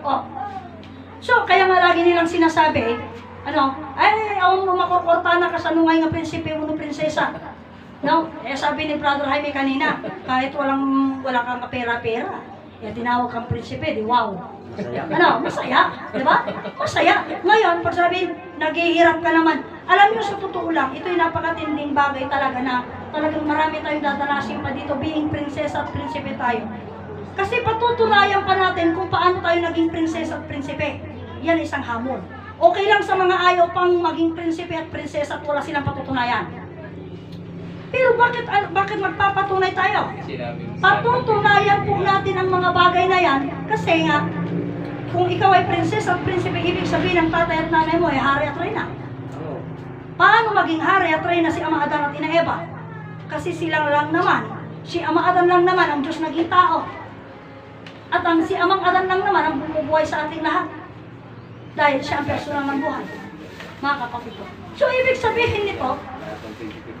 Oh. So, kaya nga lagi nilang sinasabi, ano, ay, ang makukorta na kasanungay nga prinsipe mo ng prinsesa. No? Eh, sabi ni Brother Jaime kanina, kahit walang, wala kang pera-pera, eh, tinawag kang prinsipe, di wow. Masaya. Ano, masaya, di ba? Masaya. Ngayon, pag sabihin, naghihirap ka naman, alam niyo sa totoo lang, ito'y napakatinding bagay talaga na talagang marami tayong dadalasin pa dito, being prinsesa at prinsipe tayo. Kasi patutunayan pa natin kung paano tayo naging prinsesa at prinsipe. Yan isang hamon. Okay lang sa mga ayaw pang maging prinsipe at prinsesa at wala silang patutunayan. Pero bakit ano, bakit magpapatunay tayo? Patutunayan po natin ang mga bagay na yan kasi nga kung ikaw ay prinsesa at prinsipe, ibig sabihin ng tatay at nanay mo ay hari at reyna. Paano maging hari at reyna si Ama Adan at Ina Eva? Kasi silang lang naman, si Ama Adan lang naman ang Diyos naging tao. At ang si Amang Adan lang naman ang bumubuhay sa ating lahat. Dahil siya ang personal ng buhay. Mga kapatid ko. So, ibig sabihin nito,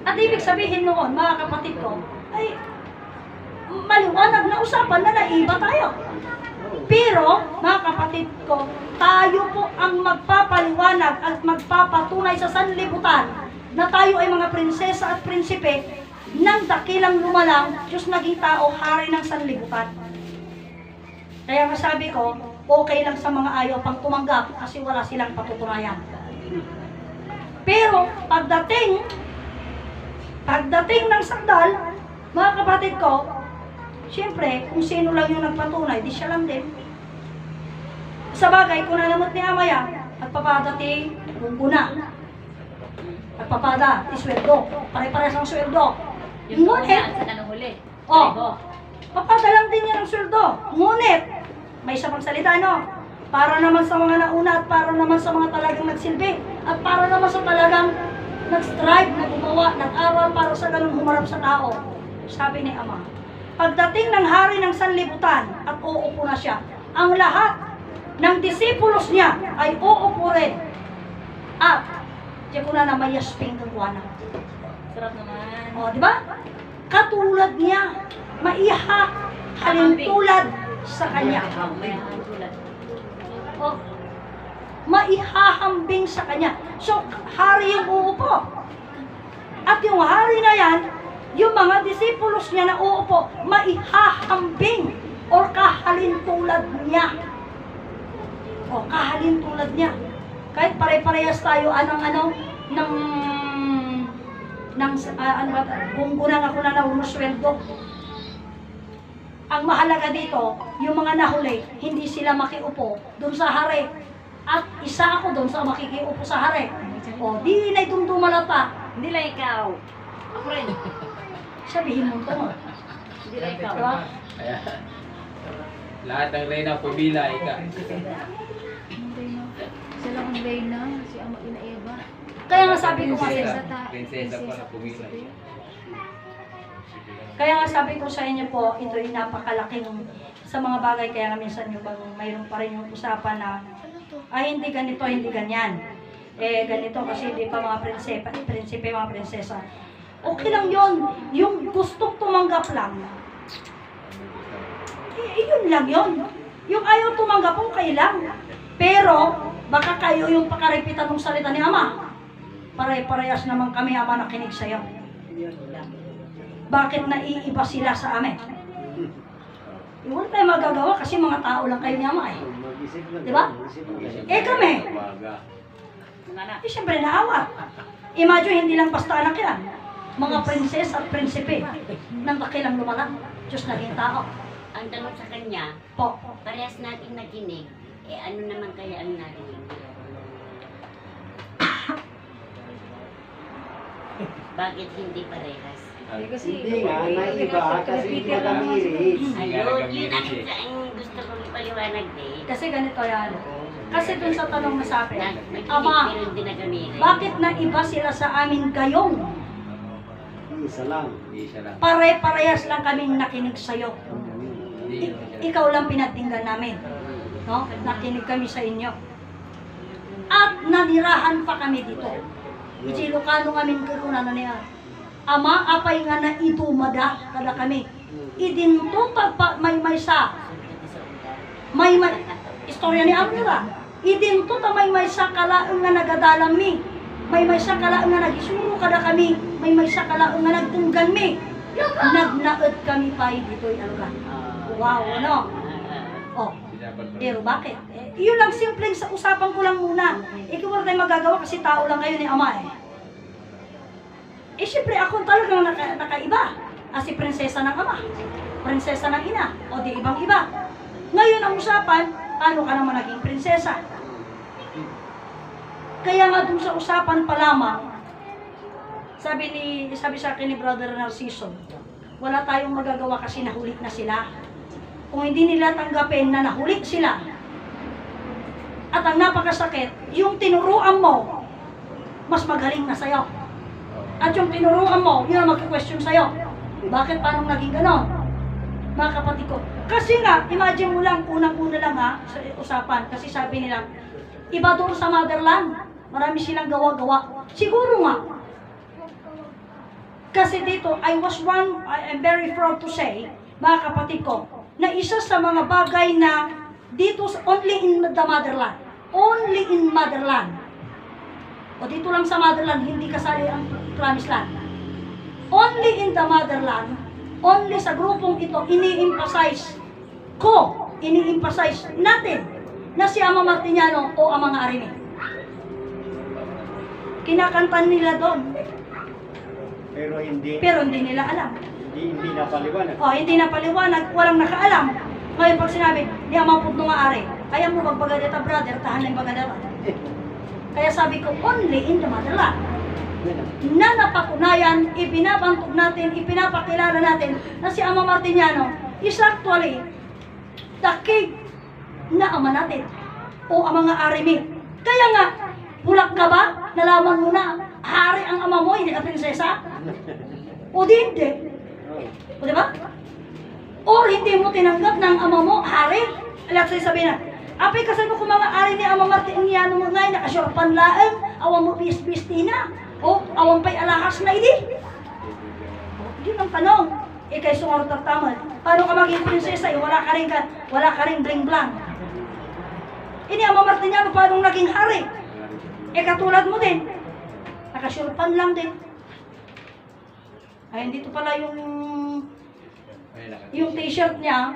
at ibig sabihin noon, mga kapatid ko, ay maliwanag na usapan na naiba tayo. Pero, mga kapatid ko, tayo po ang magpapaliwanag at magpapatunay sa sanlibutan na tayo ay mga prinsesa at prinsipe ng dakilang lumalang Diyos naging tao, hari ng sanlibutan. Kaya nga sabi ko, okay lang sa mga ayaw pang tumanggap kasi wala silang patutunayan. Pero, pagdating, pagdating ng sandal, mga kapatid ko, Siyempre, kung sino lang yung nagpatunay, di siya lang din. Sa bagay, kung nanamot ni Amaya, nagpapada ti Bungguna. Nagpapada ti sweldo. Pare-pares ang sweldo. Yung Ngunit, sa kanahuli. Oh. papada lang din niya ng sweldo. Ngunit, may isa pang salita, no? Para naman sa mga nauna at para naman sa mga talagang nagsilbi. At para naman sa talagang nag-strive, na gumawa, nag-aral para sa ganun humarap sa tao. Sabi ni Ama, pagdating ng hari ng sanlibutan at uupo na siya, ang lahat ng disipulos niya ay uupo rin. At, diyan ko na na may yasping ng kuwana. Sarap naman. O, di ba? Katulad niya, maiha, halintulad sa kanya. O, maihahambing sa kanya. So, hari yung uupo. At yung hari na yan, yung mga disipulos niya na uupo, maihahambing or kahalin tulad niya. O, kahalin tulad niya. Kahit pare-parehas tayo, anong ano, ng ng ah, ano ba, gunggunang ako na naunusweldo. Ang mahalaga dito, yung mga nahuli, hindi sila makiupo doon sa hari. At isa ako doon sa makikiupo sa hari. O, di na itong dumalata. Hindi lang ikaw. Ako rin. Sabihin mo to. Hindi lang ikaw. Diba? Lahat ng reyna pumila, ika. Sila ang Reyna, si Ama Ina Eva. Kaya nga sabi ko kasi, Prinsesa. Prinsesa pa na pumila. Kaya nga sabi ko sa inyo po, ito ay napakalaking sa mga bagay, kaya nga minsan yung bang mayroon pa rin yung usapan na, ay hindi ganito, hindi ganyan. Eh, ganito kasi hindi pa mga prinsepa, prinsipe, mga prinsesa. Okay lang yon Yung gustong tumanggap lang, eh, yun lang yon Yung ayaw tumanggap, okay lang. Pero, baka kayo yung pakaripitan ng salita ni Ama. Pare-parehas naman kami, Ama, nakinig sa'yo. Bakit naiiba sila sa amin? Eh, wala tayong magagawa kasi mga tao lang kayo ni Ama eh. Di ba? Eh kami, eh siyempre naawa. Imagine, hindi lang basta anak yan. Mga prinses at prinsipe ng dakilang lumalang. Diyos naging tao. Ang tanong sa kanya, Po. parehas natin nakinig, eh ano naman kaya ang narinig? Bakit hindi parehas? Eh, kasi, Hindi nga, naiba kasi hindi Peter lang nagamiris. Ayun, yun ang, eh. ang gusto kong ipaliwanag din. Kasi ganito yan. Kasi dun sa tanong mo sa Na, akin, Ama, pero hindi nagamiris. bakit naiba sila sa amin gayong? Isa lang. Pare-parehas lang kaming nakinig sa'yo. I- ikaw lang pinatinggan namin. No? Nakinig kami sa inyo. At nanirahan pa kami dito. Iti Ilocano kami kunan niya. Ama, apay nga na idumada kada kami. Idintutag pa may may sa. May may, is, istorya ni Amira. Idinto ta may may sakalaang nga nagadalam mi. May may sakalaang nga nagisuro kada kami. May may sakalaang nga nagtunggan mi. Nagnaot kami pa dito'y alugan. Wow, ano? Oh, pero bakit? Eh, yun lang simpleng sa usapan ko lang muna. Ikaw wala tayong magagawa kasi tao lang kayo ni Ama eh. Eh syempre ako talagang naka, nakaiba. Ah, si prinsesa ng Ama. Prinsesa ng Ina. O di ibang iba. Ngayon ang usapan, paano ka naman naging prinsesa? Kaya nga dun sa usapan pa lamang, sabi ni sabi sa akin ni Brother Narciso, wala tayong magagawa kasi nahuli na sila kung hindi nila tanggapin na nahuli sila at ang napakasakit, yung tinuruan mo, mas magaling na sa'yo. At yung tinuruan mo, yun ang magka-question sa'yo. Bakit paano naging ganon? Mga kapatid ko. Kasi nga, imagine mo lang, unang-una lang ha, sa usapan, kasi sabi nila, iba doon sa motherland, marami silang gawa-gawa. Siguro nga, kasi dito, I was one, I am very proud to say, mga kapatid ko, na isa sa mga bagay na dito, only in the motherland. Only in motherland. O dito lang sa motherland, hindi kasali ang promised land. Only in the motherland, only sa grupong ito, ini-emphasize ko, ini-emphasize natin na si Ama Martiniano o ang mga arimi. Kinakantan nila doon, Pero hindi, pero hindi nila alam. hindi, hindi napaliwanag. O, hindi na paliwanag, walang nakaalam. Ngayon pag sinabi, di amapot nung ari, kaya mo magbagadeta brother, tahan lang bagadeta. Kaya sabi ko, only in the motherland. Na napatunayan, ibinabantog natin, ipinapakilala natin na si Ama Martiniano is actually the king na ama natin o ang mga arimi. Kaya nga, bulak ka ba? Nalaman mo na, hari ang ama mo, hindi ka prinsesa? O di hindi. O di ba? Or hindi mo tinanggap ng ama mo, hari. Alam sa'yo sabihin na, Apay kasi mo kung mga ari ni Ama Martiniano mo ngay, nakasyurpan laeng, awan mo bis-bis na. O, awan pa'y alahas na idi. Yun ang tanong. Eh kay sumaro tatamad. Paano ka maging prinsesa? Eh, wala ka rin ka, wala ka rin bling-blang. Ini Ama Martiniano, paano naging hari? Eh katulad mo din. Nakasyurpan lang din. Ay, dito pala yung yung t-shirt niya,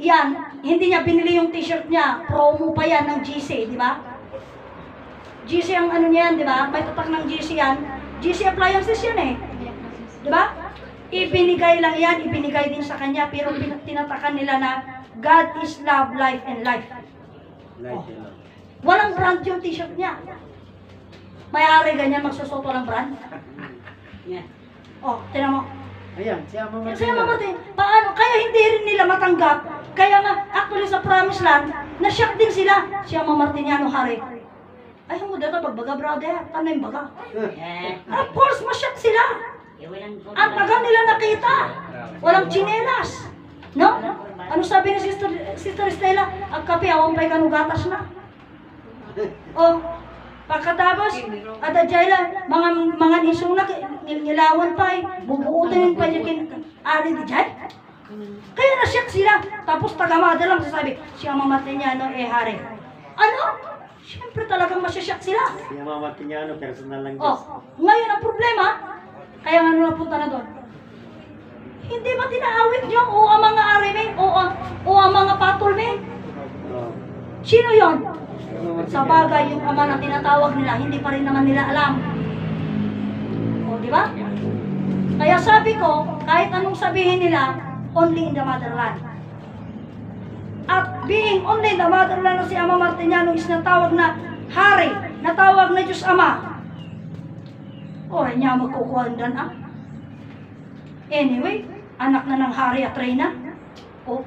yan, hindi niya binili yung t-shirt niya, promo pa yan ng GC, di ba? GC ang ano niya yan, di ba? May tatak ng GC yan. GC appliances yan eh. Di ba? Ibinigay lang yan, ibinigay din sa kanya, pero tinatakan nila na God is love, life, and life. Lang. Walang brand yung t-shirt niya. May-ari ganyan, magsusuto ng brand. Yan. Oh, tinan mo. Ayan, si Ama Martin. mga Martin, paano? Kaya hindi rin nila matanggap. Kaya nga, actually sa Promised Land, na-shock din sila. Si Ama Martiniano Hari. Ay, mo dito, bagbaga brother. Ano yung baga? Eh, Of course, ma-shock sila. eh, walang Ang tagal nila nakita. Walang chinelas. No? Ano sabi ni Sister, Sister Stella? Ang kape, awang pa'y kanugatas na. Oh, pagkatapos, at adjay lang, mga mga nisuna, nilawan pa eh, bubuutin pa yung kin, ari di jay. Kaya na-shock sila. Tapos tagamada lang sasabi, si Ama Martiniano eh hari. Ano? Siyempre talagang masyashock sila. Si Ama Martiniano, personal lang Oh, Diyos. ngayon ang problema, kaya nga nung napunta na doon, hindi ba tinaawit niyo o ang mga arime o, ang- o ang mga patulme? Oh. Sino yon? Sa bagay, yung ama na tinatawag nila, hindi pa rin naman nila alam. O, di ba? Kaya sabi ko, kahit anong sabihin nila, only in the motherland. Being only the motherland si Ama Martiniano is natawag na hari, natawag na Diyos Ama. O, niya magkukuhandan ah. Anyway, anak na ng hari at reyna. O,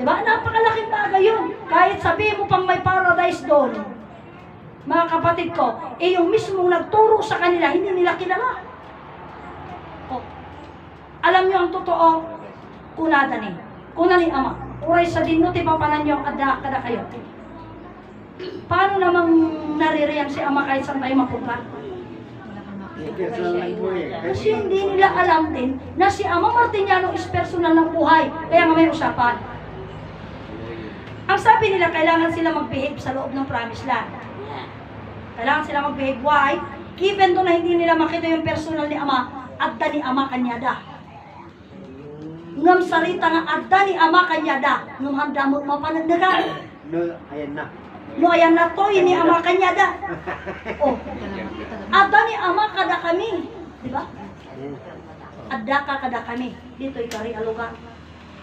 di ba? Napakalaking bagay yun. Kahit sabihin mo pang may paradise doon, mga kapatid ko, eh yung mismong nagturo sa kanila, hindi nila kilala. O, alam nyo ang totoo, kunada ni. Kuna ni Ama. Uray sa dinno, ti papanan nyo, kada, kada kayo. Paano namang naririyan si Ama kahit saan tayo mapunta? Kasi hindi nila alam din na si Ama Martiniano is personal ng buhay. Kaya nga may usapan. Ang sabi nila, kailangan sila mag-behave sa loob ng promised land. Kailangan sila mag-behave. Why? Even though na hindi nila makita yung personal ni Ama, adda ni Ama kanyada. Ngam sarita nga adda ni Ama kanyada. Ngam handa mo mapanagdagan. No, ayan na. No, ayan na to, yun ni Ama kanyada. Oh, Salamat kita. adda ni Ama kada kami. Di ba? Hmm. Adda ka kada kami. Dito ikari alugan.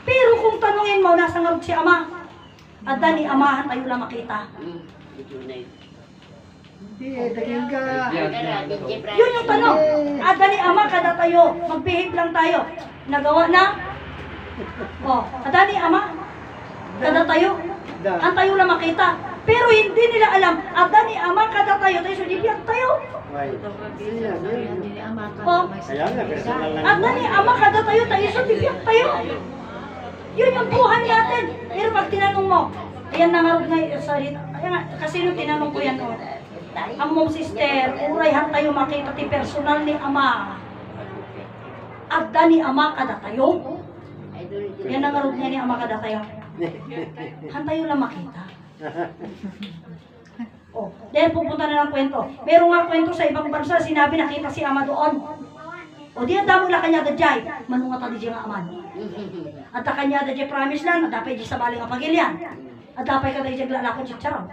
Pero kung tanungin mo, nasa ngarog si Ama. Adda ni Amahan tayo lang makita. Hmm. Hindi, daging ka. Yun yung tanong. Adda ni Ama kada tayo. Mag-behave lang tayo. Nagawa na? Oh, adda ni Ama. Kada tayo. Ang tayo lang makita. Pero hindi nila alam, adda ni Ama kada tayo. Tayo sa dibiyag tayo. Oh. may Kaya nga, personal lang Adda ni Ama kada tayo. Tayo sa dibiyag tayo. Yun yung buhay natin. Pero pag tinanong mo, ayan nangarog nga eh, sorry. Ayan nga, kasi nung tinanong ko yan, oh, ang mong sister, urayhan tayo makita ti personal ni Ama. Adda ni Ama kada tayo. Yan ang arog niya ni Ama kada tayo. Hantayo lang makita. Oh, dahil pupunta na ng kwento. Meron nga kwento sa ibang bansa, sinabi nakita si Ama doon. O di ang damo la kanya dadjay, manunga ta di nga aman. At ta kanya dadjay promise lang, at dapat di sa bali nga pagilyan. At dapat ka dadjay lalakon si Charon.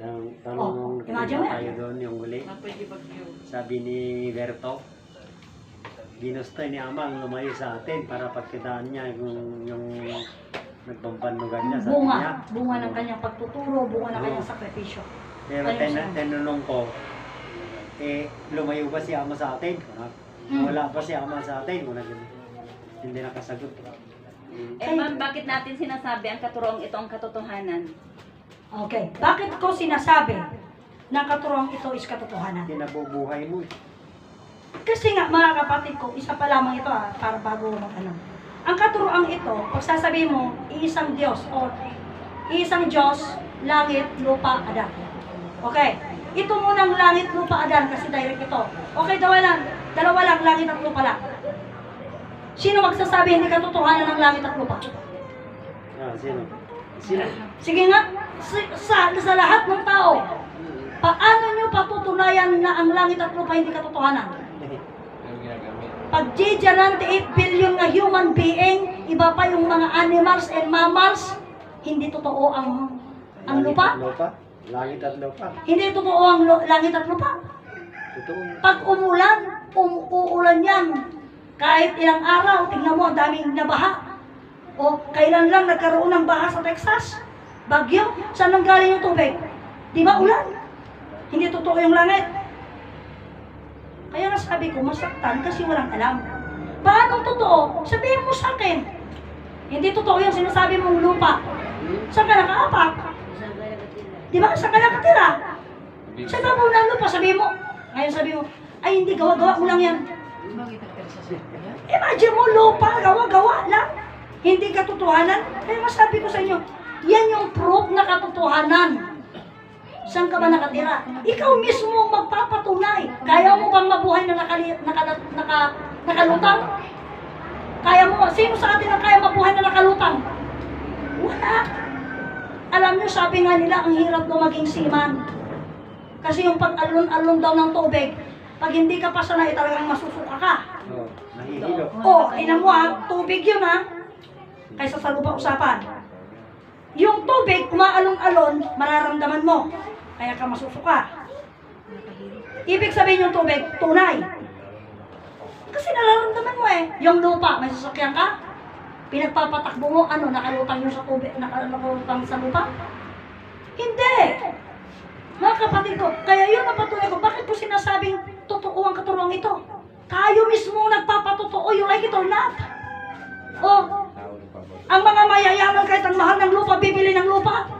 Tanong, Oh, tanong nung imagine mo yan. tayo doon yung huli. Sabi ni Berto, ginusto ni Amang lumayo sa atin para pagkitaan niya yung, yung nagpampanlugan niya sa Bunga, kanya. bunga ng kanyang pagtuturo, bunga ng kanyang sakripisyo. Pero ten, siya. tinanong ko, eh, lumayo ba si Ama sa atin? Hmm. Wala ba si Ama sa atin? Wala din. Hindi nakasagot. Eh ma'am, bakit natin sinasabi ang katuroong ito ang katotohanan? Okay, bakit ko sinasabi na katuruang ito is katotohanan? Kinabubuhay mo. eh. Kasi nga, mga kapatid ko, isa pa lamang ito ah, para bago mag ano. Ang katuroang ito, pag sasabihin mo, iisang Diyos o iisang Diyos, langit, lupa, adan. Okay. Ito munang langit, lupa, adan kasi direct ito. Okay, dalawa lang. Dalawa lang, langit at lupa lang. Sino magsasabi hindi katotohanan ng langit at lupa? Ah, sino? Sino? Sige nga, sa, sa lahat ng tao, paano nyo patutunayan na ang langit at lupa hindi katotohanan? Pag G 8 billion na human being, iba pa yung mga animals and mammals, hindi totoo ang ang lupa. Langit at lupa. Hindi totoo ang langit at lupa. Totoo. Pag umulan, um, uulan yan. Kahit ilang araw, tingnan mo, ang daming nabaha. O kailan lang nagkaroon ng baha sa Texas? Bagyo? Saan nang galing yung tubig? Di ba ulan? Hindi totoo yung langit. Kaya nga sabi ko, masaktan kasi walang alam. Paano totoo? Sabihin mo sa akin. Hindi totoo yung sinasabi mong lupa. Saan ka nakaapak? Saan ka nakatira? Di ba? Saan ka nakatira? Big Sa ibabaw ng lupa, sabihin mo. Ngayon sabi mo, ay hindi, gawa-gawa mo lang yan. Bakit? Imagine mo, lupa, gawa-gawa lang. Hindi katotohanan. Kaya masabi ko sa inyo, yan yung proof na katotohanan. Saan ka ba nakatira? Ikaw mismo ang magpapatunay. Kaya mo bang mabuhay na nakali, naka, naka, nakalutang? Kaya mo, sino sa atin ang kaya mabuhay na nakalutang? Wala. Alam niyo, sabi nga nila, ang hirap na maging seaman. Kasi yung pag-alon-alon daw ng tubig, pag hindi ka pa sanay, talagang masusuka ka. Oh, nahihilo. Oh, ina mo ha, tubig yun ha. Kaysa sa lupa usapan. Yung tubig, umaalon-alon, mararamdaman mo. Kaya ka masusuka. Ibig sabihin yung tubig, tunay. Kasi nararamdaman mo eh. Yung lupa, may sasakyan ka. Pinagpapatakbo mo, ano, nakalutang yung sa tubig, naka- nakalutang sa lupa. Hindi. Mga kapatid ko, kaya yun ang patunay ko, bakit po sinasabing totoo ang katuruan ito? Tayo mismo nagpapatotoo, you like it or not. Oh, ng pabor. ang mga mayayaman kahit ang mahal ng lupa, bibili ng lupa.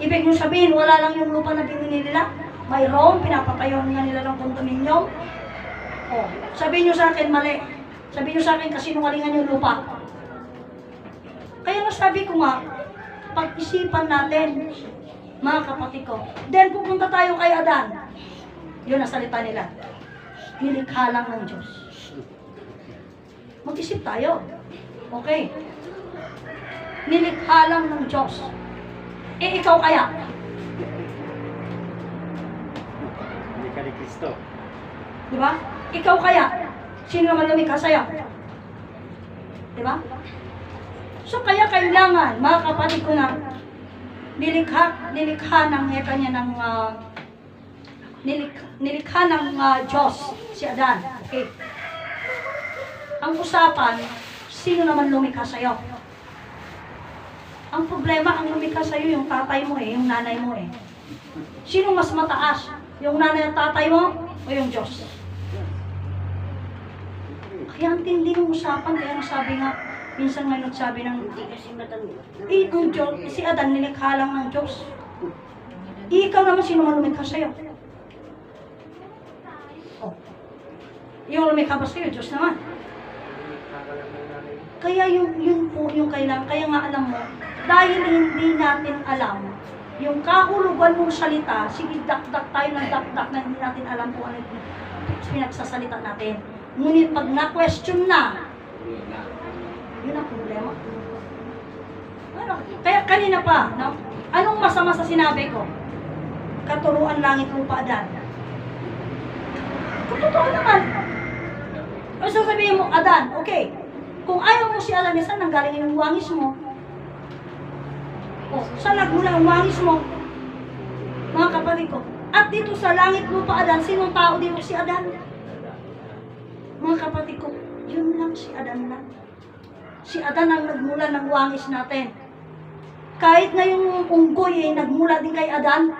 Ibig nyo sabihin, wala lang yung lupa na binili nila. Mayroon, pinapatayon nga nila ng kondominium. Oh, sabihin nyo sa akin, mali. Sabihin nyo sa akin, kasinungalingan yung lupa. Kaya nga sabi ko nga, pag-isipan natin, mga kapatid ko. Then pupunta tayo kay Adan. Yun ang salita nila. Nilikha lang ng Diyos. Mag-isip tayo. Okay. nilikha lang ng Diyos. Eh, ikaw kaya? Hindi ka ni Kristo. Di ba? Ikaw kaya? Sino naman lumikha sa'yo? Di ba? So, kaya kailangan, mga kapatid ko na, nilikha, nilikha ng eka niya ng, ah, nilik, nilikha ng ah, Diyos, si Adan. Okay. Ang usapan, sino naman lumikha sa'yo? Ang problema, ang lumikha sa'yo, yung tatay mo eh, yung nanay mo eh. Sino mas mataas? Yung nanay at tatay mo o yung Diyos? Kaya ang tindi ng usapan, kaya nasabi nga, minsan nga nagsabi ng, Hindi kasi matanda. eh, ang Diyos, si Adan nilikha lang ng Diyos. Eh, ikaw naman, sino man lumikha sa'yo? Oh. Yung lumikha ba sa'yo, Diyos naman. Kaya yung, yun po yung kailangan, kaya nga alam mo, dahil hindi natin alam, yung kahulugan ng salita, sige dakdak tayo ng dakdak na hindi natin alam kung ano yung pinagsasalita natin. Ngunit pag na-question na, Yun yun ang problema. Ano? Kaya kanina pa, no? anong masama sa sinabi ko? Katuruan langit lupa adan. Kung totoo naman. O sasabihin mo, Adan, okay. Kung ayaw mo si Adan, saan nanggaling yung wangis mo? O, saan nagmula ang wangis mo? Mga kapatid ko. At dito sa langit lupa Adan, sinong tao dito si Adan? Mga kapatid ko, yun lang si Adan lang. Si Adan ang nagmula ng wangis natin. Kahit na yung unggoy eh, nagmula din kay Adan,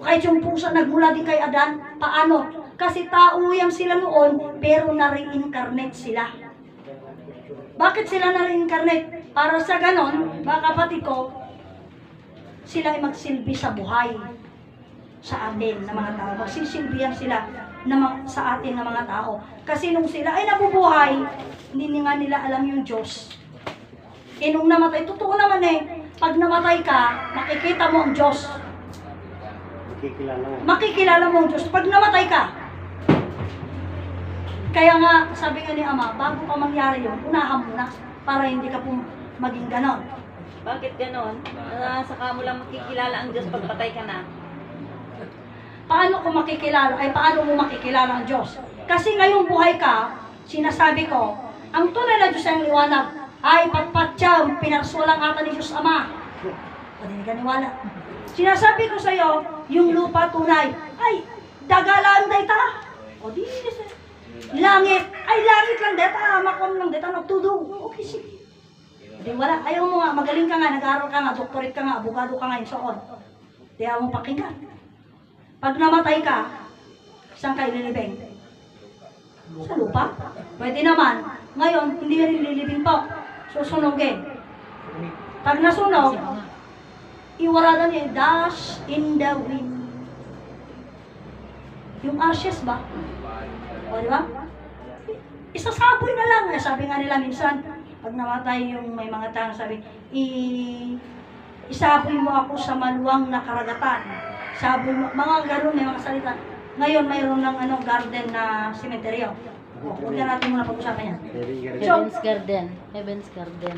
kahit yung pusa nagmula din kay Adan, paano? Kasi tao yan sila noon, pero na-reincarnate sila. Bakit sila na-reincarnate? Para sa ganon, mga kapatid ko, sila ay magsilbi sa buhay sa atin na mga tao. Magsisilbihan sila na sa atin na mga tao. Kasi nung sila ay nabubuhay, hindi nga nila alam yung Diyos. Eh nung namatay, totoo naman eh, pag namatay ka, makikita mo ang Diyos. Makikilala mo. Makikilala mo ang Diyos pag namatay ka. Kaya nga, sabi nga ni Ama, bago pa mangyari yun, unahan mo na para hindi ka po maging ganon. Bakit ganon? Ah, saka mo lang makikilala ang Diyos pag patay ka na. Paano ko makikilala, ay paano mo makikilala ang Diyos? Kasi ngayong buhay ka, sinasabi ko, ang tunay na Diyos ang liwanag, ay patpatyam, pinarsulang ata ni Diyos Ama. O di ka niwala. Sinasabi ko sa iyo, yung lupa tunay, ay, dagalaan day ta. O di, langit, ay langit lang deta, makom lang deta, nagtudong. Okay, sige. Di wala, ayaw mo nga, magaling ka nga, nag-aaral ka nga, doktorate ka nga, abogado ka nga, so on. Di mo pakinggan. Pag namatay ka, saan kayo lilibing? Sa lupa? Pwede naman. Ngayon, hindi rin lilibing po. Susunogin. Pag nasunog, iwaradan niya, dash in the wind. Yung ashes ba? O, di ba? Isasaboy na lang. Eh, Sabi nga nila minsan, pag namatay yung may mga tao, sabi, i isaboy mo ako sa maluwang na karagatan. Saboy mo, mga ganun, may mga salita. Ngayon, mayroon ng ano, garden na sementeryo. O, huwag na natin muna pag-usapan yan. So- Heaven's Garden. Heaven's Garden.